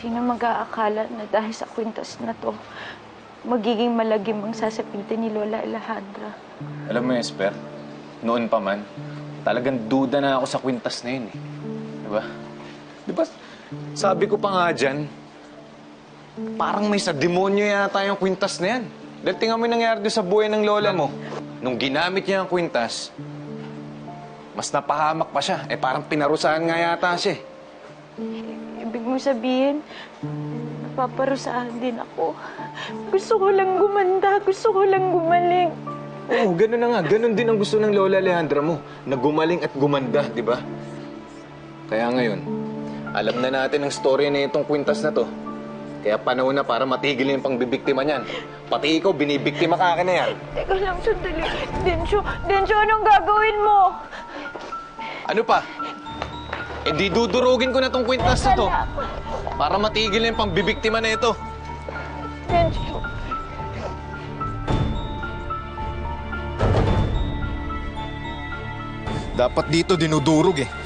Sino mag-aakala na dahil sa kwintas na to, magiging malagim ang sasapitin ni Lola Alejandra? Alam mo, Esper, noon pa man, talagang duda na ako sa kwintas na yun eh. Di ba? Di ba, sabi ko pa nga dyan, parang may sa demonyo yata yung kwintas na yan. Dahil tingnan mo yung nangyari doon sa buhay ng lola mo. Nung ginamit niya ang kwintas, mas napahamak pa siya. Eh parang pinarusahan nga yata siya eh. Ibig mo sabihin, napaparusahan din ako. Gusto ko lang gumanda, gusto ko lang gumaling. Oo, ganun na nga. Ganun din ang gusto ng Lola Alejandra mo. Na gumaling at gumanda, di ba? Kaya ngayon, alam na natin ang story na itong kwintas na to. Kaya panahon na para matigil yung pangbibiktima niyan. Pati ikaw, binibiktima ka akin na yan. Teka lang, sandali. Densyo, Densyo, anong gagawin mo? Ano pa? Eh di dudurugin ko na tong kwintas na to. Para matigil na yung pangbibiktima na ito. Densyo. Dapat dito dinudurog eh.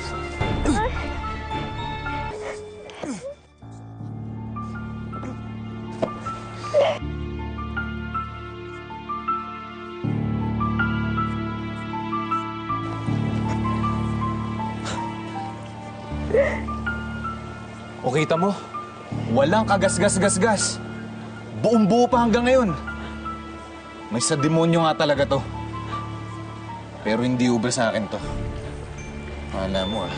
O kita mo, walang kagas-gas-gas-gas. Buong-buo pa hanggang ngayon. May sa demonyo nga talaga to. Pero hindi ubra sa akin to. Wala mo ah.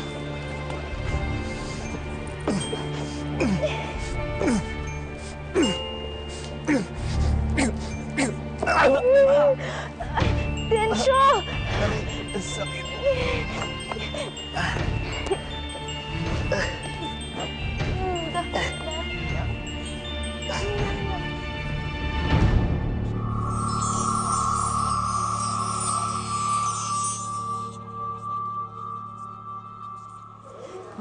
Densyo!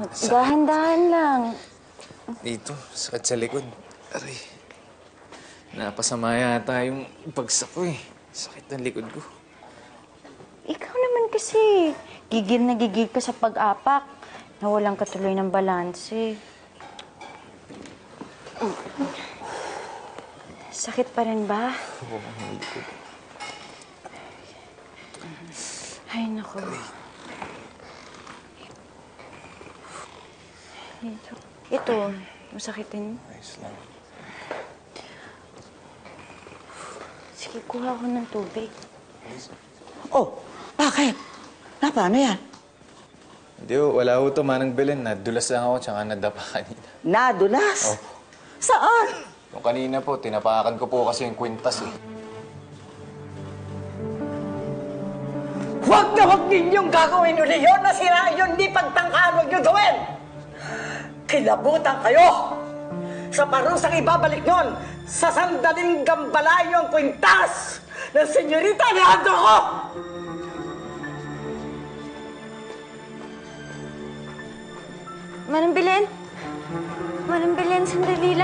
Dahan-dahan lang. Dito, sakit sa likod. Aray. Napasama yata yung bagsak ko eh. Sakit ng likod ko. Ikaw naman kasi, gigil na gigil ka sa pag-apak. Nawalan ka tuloy ng balanse. Sakit pa rin ba? Oo, ang likod. Ay, naku. Ito. Ito, masakitin. Ayos lang. Sige, kuha ko ng tubig. Oh, bakit? Na, paano yan? Hindi ho, wala ho to manang Belen. Nadulas lang ako tsaka nadapa kanina. Nadulas? Oh. Saan? Yung kanina po, tinapakan ko po kasi yung kwintas eh. Huwag na huwag ninyong gagawin uli yun na sira yun, di pagtangkaan huwag nyo gawin! Kilabutan kayo! Sa parusang ibabalik nun, sa sandaling gambalayo ang kwintas ng senyorita ni Ando ko! Manang Belen? Manang Belen, sandali.